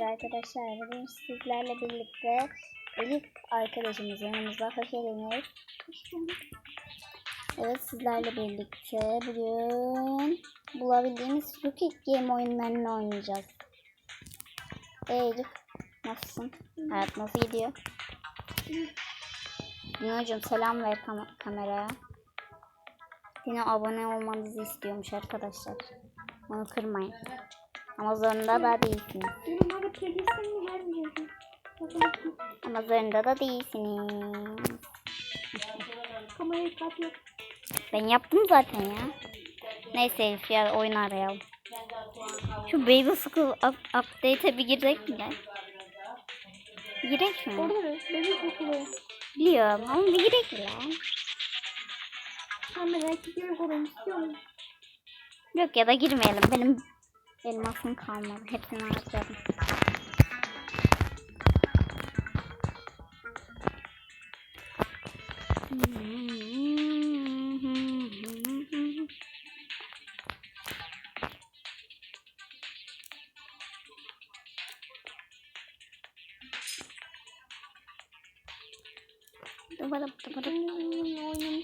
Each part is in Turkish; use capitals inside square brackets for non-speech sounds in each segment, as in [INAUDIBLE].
Arkadaşlar arkadaşlar bugün sizlerle birlikte Elif arkadaşımız yanımızda hoş geldiniz. Evet sizlerle birlikte bugün bulabildiğimiz Squid Game oyunlarını oynayacağız. Ee, Elif nasılsın? Hayat nasıl gidiyor? Dino'cum selam ver kam- kameraya. Dino abone olmanızı istiyormuş arkadaşlar. Onu kırmayın. Ama zorunda da değilsiniz. Benim bana playlistimi vermiyordu. Bakın Ama zorunda da değilsiniz. kamerayı kapıyor. Ben yaptım zaten ya. Neyse Elif ya oyun arayalım. Şu Baby School up- update'e bir girecek mi lan? Girek mi? Biliyorum ama bir girek mi lan? Sen merak ediyorum oranı istiyor musun? Yok ya da girmeyelim. Benim elmasım kalmadı. Hepsini harcadım. Dıbırıp dıbırıp. Hmm,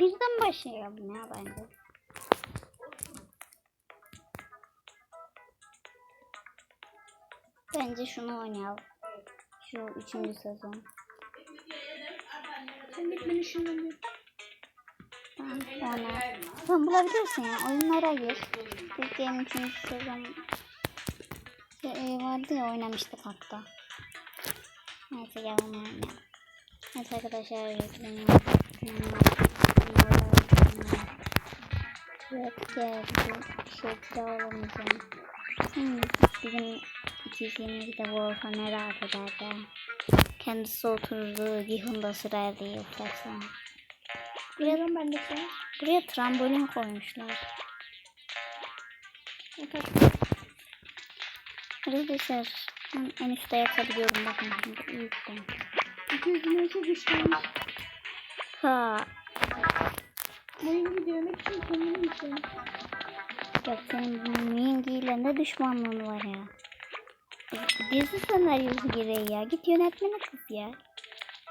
Birden başlayalım ya bence. Bence şunu oynayalım. Şu üçüncü sezon. Sen git beni şundan Tamam, oyna. Sen bulabilirsin ya. Oyunlara gir. Türkiye'nin üçüncü sezon şey, vardı ya oynamıştık hatta. Neyse gel onu oynayalım. Evet arkadaşlar yükleniyor. Evet geldi. Bir şey daha olamayacağım. Hmm, bizim 222'de Wolf'a merak ederdi. Kendisi oturdu. Gihun sıraya değil. Baksana. Biliyorum ben de sen. Buraya trambolin koymuşlar. Yeter. Arkadaşlar ben en üstte yatabiliyorum bakın şimdi uyudum. 200 liraya çok güçlenmiş. Ha. Boyunu gidiyormak için kendini güçlenmiş. Ya senin bu Mingi ne düşmanlığın var ya. Dizi senaryosu gereği ya. Git yönetmene kız ya.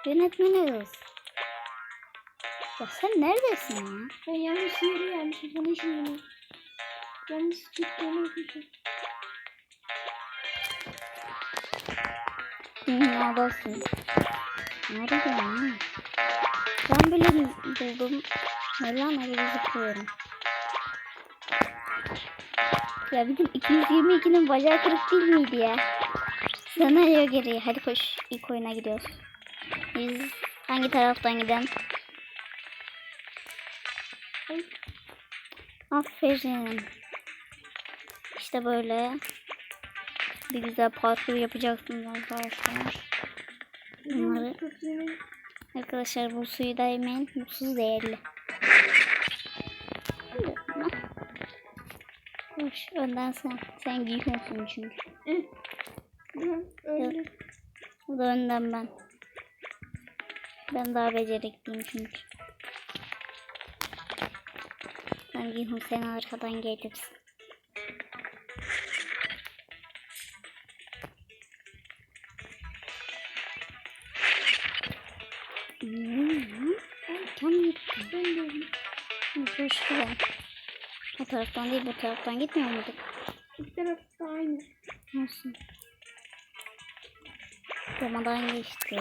Yönetmene kız. Ya sen neredesin ya? Ben yanlış yere gelmişim. Sana şimdi. Yanlış gittiğimi yapmışım. Dünyadasın. Nerede ya? Ben bile buldum. Mevlana gibi zıplıyorum. Ya bizim 222'nin bacağı kırık değil miydi ya? Senaryo gereği. Hadi koş. İlk oyuna gidiyoruz. Biz hangi taraftan gidelim? Aferin. İşte böyle. Bir güzel parkur yapacaksınız arkadaşlar. Bunları. Arkadaşlar bu suyu da yemeyin. Bu su Hoş önden sen. Sen giyiyorsun çünkü. Öyle. Bu da önden ben. Ben daha becerikliyim çünkü. Ben Gihun sen arkadan gelirsin. Hmm, Tam gitti. Ben de öyle. Koştu ben. O taraftan değil bu taraftan gitmiyor muyduk? İki taraf da aynı. Nasıl? Romadan geçti.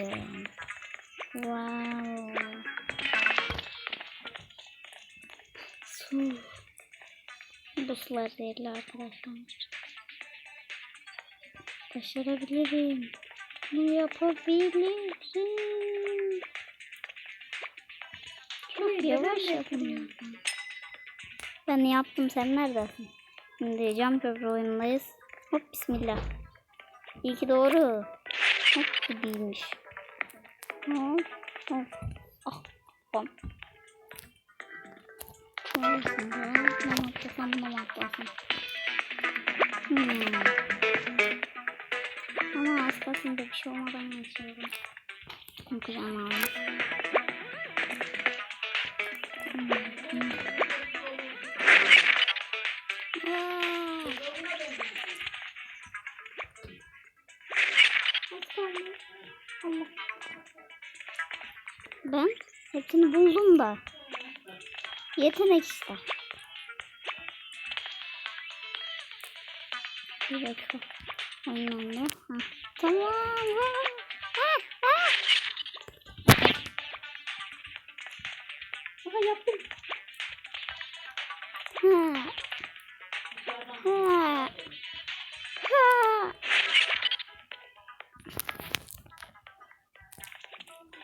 Wow. Su. Bu sular zehirli arkadaşlar. Başarabilirim. Bunu yapabilirim. Çok yavaş yapıyorum. Ben yaptım sen neredesin? Şimdi cam köprü oyunundayız. Hop bismillah. İyi ki doğru. Hop bu değilmiş. Hop hop. Ah bom. Neredesin ya? Ne atlasam ne atlasam. Hmm. Bir şey olmadan geçiyorum. Kucağıma aldım. Ben hepsini buldum da. Yetenek işte. Bir dakika. Anlamlı. Tamam.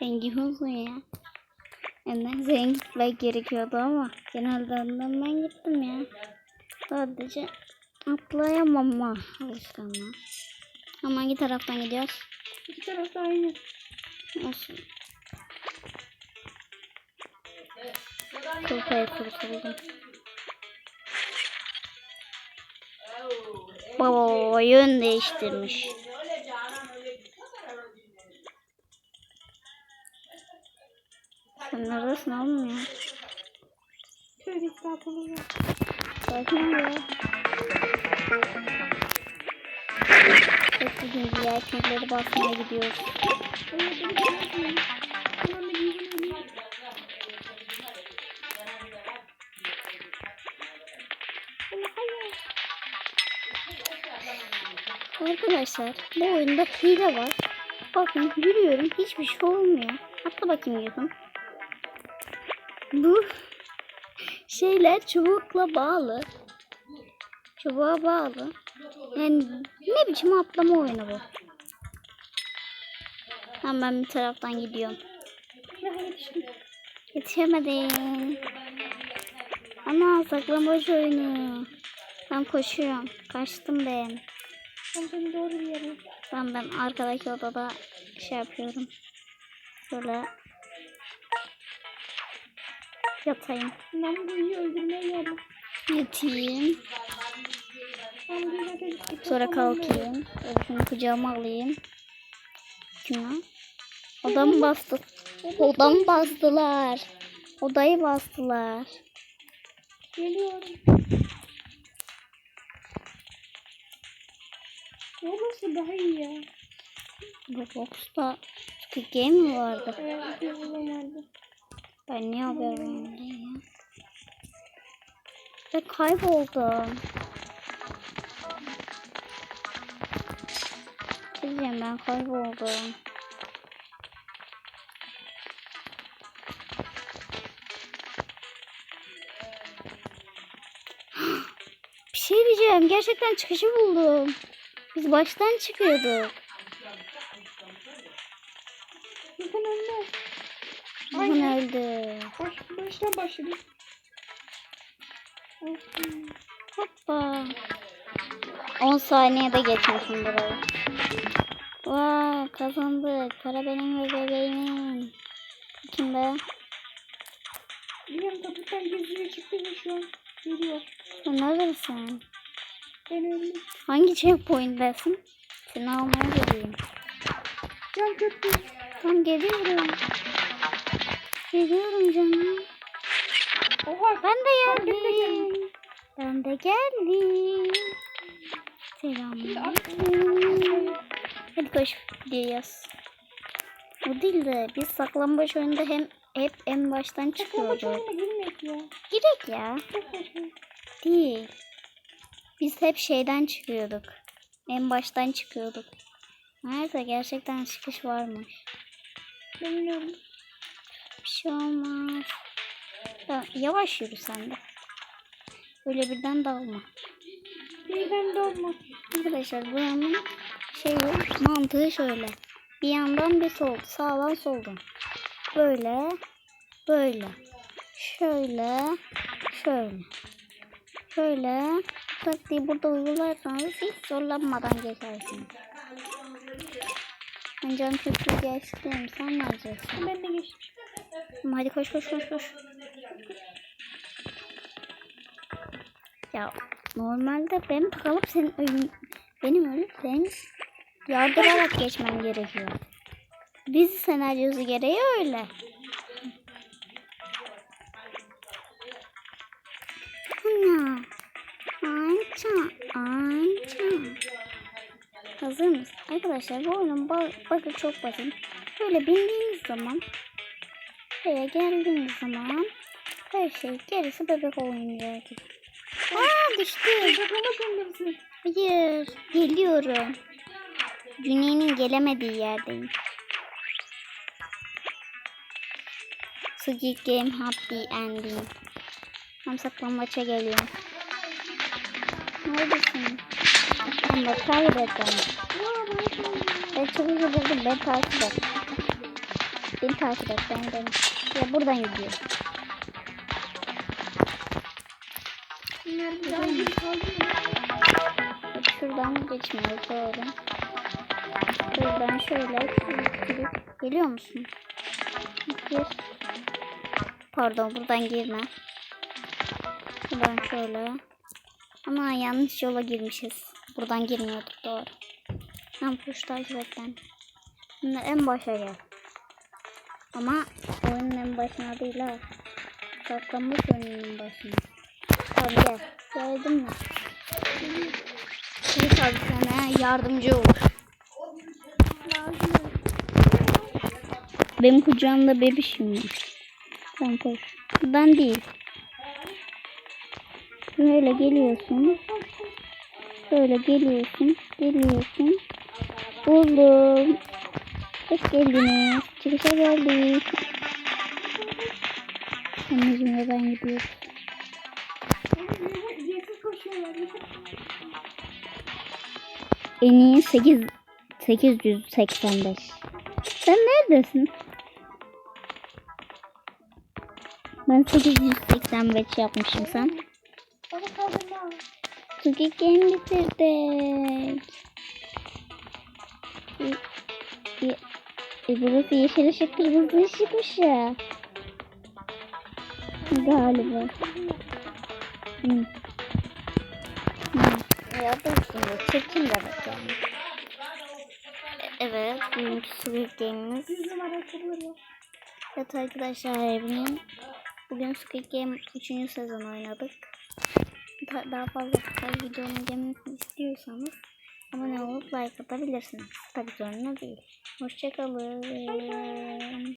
Rengi hızlı ya. Önden zengin gitmek gerekiyordu ama genelde önden ben gittim ya. Sadece atlayamam ama alışkanlığı. Ama hangi taraftan gidiyoruz? İki taraf da aynı. Olsun. Kulpaya kurtuldum. Baba yön değiştirmiş. Sen neredesin oğlum ya? Şöyle estağfurullah. Sakin ol ya. Hep bugün diğer şeyleri basmaya gidiyoruz. Bir. Arkadaşlar bu oyunda hile var. Bakın yürüyorum hiçbir şey olmuyor. Hatta bakayım yürüdüm. Bu şeyler çubukla bağlı. Çubuğa bağlı. Yani ne biçim atlama oyunu bu. Tamam ben bir taraftan gidiyorum. Yetişemedim. Ana saklambaç oyunu. Ben koşuyorum. Kaçtım ben. Ben doğru bir yere. Ben ben arkadaki odada şey yapıyorum. Böyle yatayım. Ben bu iyi öldürmeye geldim. Yatayım. Sonra kalkayım. Öbürünü kucağıma alayım. Kime? Odamı bastı. Odamı bastılar. Odayı bastılar. Geliyorum. Roblox'ta daha iyi ya. Roblox'ta Squid Game mi vardı? Evet, yılda nerede? Ben niye haber vermedim ya? Ve kayboldum. Diyeceğim ben kayboldum. [GASPS] Bir şey diyeceğim. Gerçekten çıkışı buldum. Biz baştan çıkıyorduk. Baştan başladı. Olsun. Hoppa. 10 saniyede geçmişim burayı. Vay kazandık. Para benim ve bebeğimin. Kim be? Biliyorum kapıdan geziyor çıktı ve şu an geliyor. Sen neredesin? Ben öldüm. Hangi checkpoint'desin? Seni almaya geleyim. Can köprü. Tamam geliyorum. Geliyorum canım. Ben de geldim. Ben de geldim. Selamünaleyküm. Hadi koş gidiyoruz. O değil de biz saklambaç oyunda hem hep en baştan Saklambaç çıkıyorduk. oyununa girmek ya. Girek ya. Değil. Biz hep şeyden çıkıyorduk. En baştan çıkıyorduk. Nerede gerçekten çıkış varmış. Bilmiyorum. Bir şey olmaz. Ya, yavaş yürü sen de. Öyle birden dalma. Birden dolma. Arkadaşlar buranın şey mantığı şöyle. Bir yandan bir sol, sağdan soldan. Böyle, böyle. Şöyle, şöyle. Şöyle. Taktiği burada uygularsanız hiç zorlanmadan geçersiniz. Ben can köprüyü geçtim. Sen ne yapacaksın? Ben de geçtim. Hadi koş koş koş koş. Ya normalde ben kalıp senin ölüm, benim ölüp sen yardırarak geçmen gerekiyor. Dizi senaryosu gereği öyle. Ana. Ayça. Ayça. Hazır mısın? Arkadaşlar bu oyunun ba- bug'ı çok basit. Böyle bindiğiniz zaman buraya geldiğiniz zaman her şey gerisi bebek oyuncağı gibi. Aa düştü. Hayır. Geliyorum. Güney'in gelemediği yerdeyim. Squid Game Happy Ending. Tam saklambaça geliyorum. Neredesin? Beni. Ya ben. Ben hızlı buldum. Ben takip et. Beni takip et. Ben de. Ya buradan gidiyor. Şuradan geçmiyor doğru. Buradan şöyle sürüp geliyor musun? Gir. Pardon buradan girme. Buradan şöyle. Ama yanlış yola girmişiz. Buradan girmiyorduk doğru. Tam kuş takip. Şimdi en başa gel. Ama oyunun en başına değil ha. Saklanmış oyunun başına. Tamam gel. Geldin mi? Şimdi tabii sana yardımcı olur. Benim kucağımda bebişim var. Tamam. Ben değil. Böyle geliyorsun. Böyle geliyorsun. Geliyorsun. Buldum. Hoş geldiniz. Çıkışa geldik. Anneciğimle ben gidiyoruz. En iyi 8 885. Sen neredesin? Ben 885 yapmışım sen. Squid Game bitirdik. E, e burası yeşil ışık kırmızı ışıkmış ya. Galiba. Hı. Hı. Ya dostum bu çirkin bebek yani. E- Evet, bugünkü Squid Game'imiz. Evet arkadaşlar bugün, bugün Squid Game 3. sezon oynadık. Da- daha fazla bu tarz videonun gelmesini istiyorsanız abone olup like atabilirsiniz. Tabii zorunda değil. Hoşçakalın.